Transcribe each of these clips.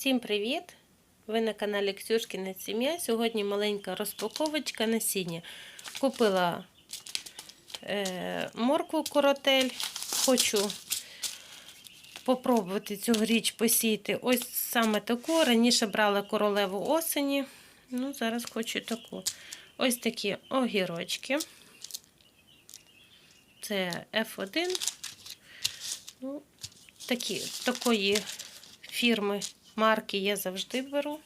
Всім привіт! Ви на каналі Ксюшкіна Сім'я. Сьогодні маленька розпаковочка насіння. Купила е, моркву коротель. Хочу попробувати цьогоріч посіяти ось саме таку. Раніше брала королеву осені. Ну, зараз хочу таку. Ось такі огірочки. Це F1. Ну, такі, такої фірми марки я завжди беру.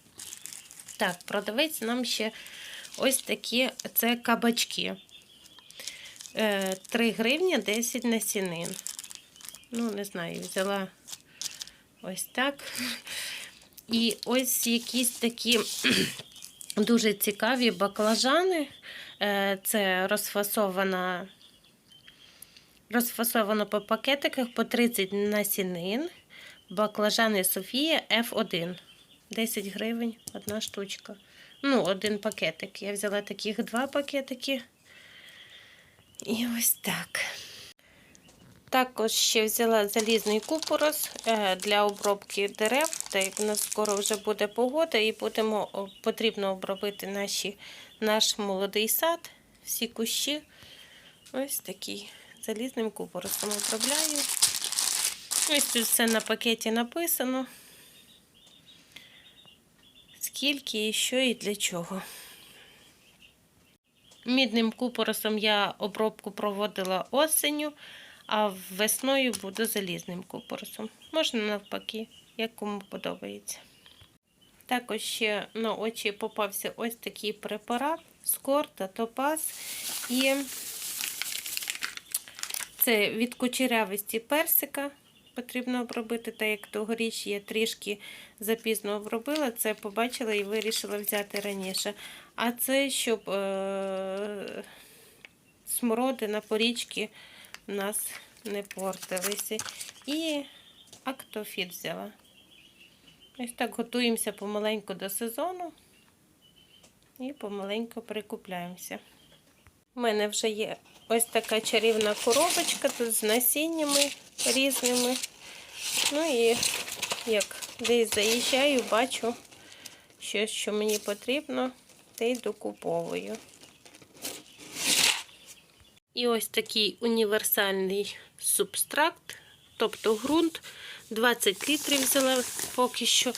Так, продавець нам ще ось такі це кабачки. 3 гривні 10 насінин. Ну, не знаю, взяла ось так. І ось якісь такі дуже цікаві баклажани. Е, Це розфасована. Розфасовано по пакетиках по 30 насінин. Баклажани Софія F1. 10 гривень, одна штучка. Ну, один пакетик. Я взяла таких два пакетики. І ось так. Також ще взяла залізний купорос е, для обробки дерев, так як у нас скоро вже буде погода, і будемо, потрібно обробити наші, наш молодий сад, всі кущі. Ось такий залізним купоросом обробляю. Ось тут все на пакеті написано. Скільки і що і для чого. Мідним купоросом я обробку проводила осенню, а весною буду залізним купоросом. Можна навпаки, як кому подобається. Також ще на очі попався ось такий препарат скорта, топаз і це від кучерявості персика потрібно обробити, так як тогоріч я трішки запізно обробила, це побачила і вирішила взяти раніше. А це, щоб е- смородина порічки у нас не портилися. І актофіт взяла. Ось так готуємося помаленьку до сезону і помаленьку прикупляємося. У мене вже є ось така чарівна коробочка тут з насіннями різними. Ну і як десь заїжджаю, бачу щось, що мені потрібно, та й докуповую. І ось такий універсальний субстракт, тобто ґрунт. 20 літрів взяла поки що,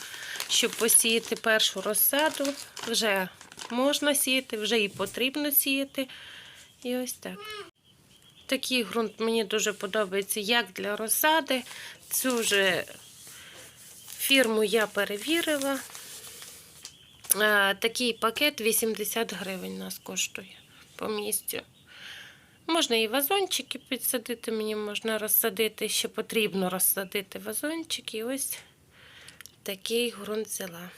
щоб посіяти першу розсаду. Вже можна сіяти, вже і потрібно сіяти. І ось так. Такий ґрунт мені дуже подобається, як для розсади. Цю вже фірму я перевірила. Такий пакет 80 гривень нас коштує по місцю. Можна і вазончики підсадити, мені можна розсадити, ще потрібно розсадити вазончики. І ось такий ґрунт взяла.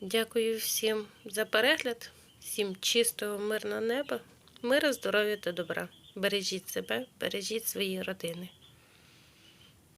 Дякую всім за перегляд, всім чистого, мирного неба, мира, здоров'я та добра. Бережіть себе, бережіть свої родини.